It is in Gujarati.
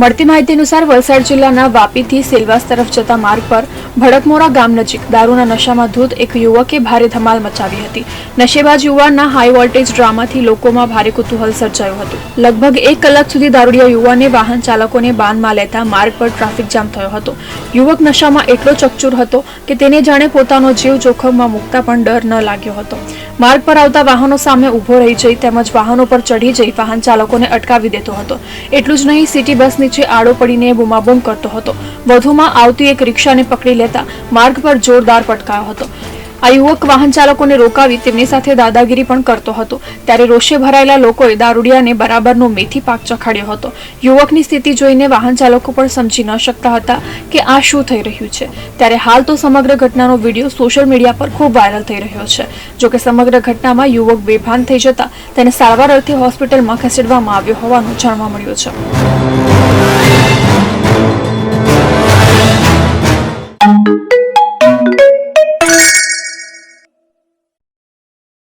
મળતી માહિતી અનુસાર વલસાડ જિલ્લાના વાપીથી સેલવાસ તરફ જતા માર્ગ પર ભડકમોરા ગામ નજીક દારૂના નશામાં ધૂત એક યુવકે ભારે ધમાલ મચાવી હતી. નશેબાજ યુવાનના હાઈ વોલ્ટેજ ડ્રામાથી લોકોમાં ભારે કુતૂહલ સર્જાયું હતું. લગભગ એક કલાક સુધી દારૂડિયા યુવાને વાહન ચાલકોને બાનમાં લેતા માર્ગ પર ટ્રાફિક જામ થયો હતો. યુવક નશામાં એટલો ચકચૂર હતો કે તેને જાણે પોતાનો જીવ જોખમમાં મૂકતા પણ ડર ન લાગ્યો હતો. માર્ગ પર આવતા વાહનો સામે ઊભો રહી જઈ તેમજ વાહનો પર ચઢી જઈ વાહન ચાલકોને અટકાવી દેતો હતો. એટલું જ નહીં, સિટી બસ નીચે આડો પડીને બૂમાબૂમ કરતો હતો. વધુમાં આવતી એક રિક્ષાને પકડી લેતા માર્ગ પર જોરદાર પટકાયો હતો. આ યુવક વાહન ચાલકોને રોકાવી તેમની સાથે દાદાગીરી પણ કરતો હતો. ત્યારે રોષે ભરાયેલા લોકોએ દારૂડિયાને બરાબરનો મેથી પાક ચખાડ્યો હતો. યુવકની સ્થિતિ જોઈને વાહન ચાલકો પણ સમજી ન શકતા હતા કે આ શું થઈ રહ્યું છે. ત્યારે હાલ તો સમગ્ર ઘટનાનો વીડિયો સોશિયલ મીડિયા પર ખૂબ વાયરલ થઈ રહ્યો છે. જોકે સમગ્ર ઘટનામાં યુવક બેભાન થઈ જતા તેને સારવાર અર્થે હોસ્પિટલમાં ખસેડવામાં આવ્યો હોવાનું જાણવા મળ્યું છે.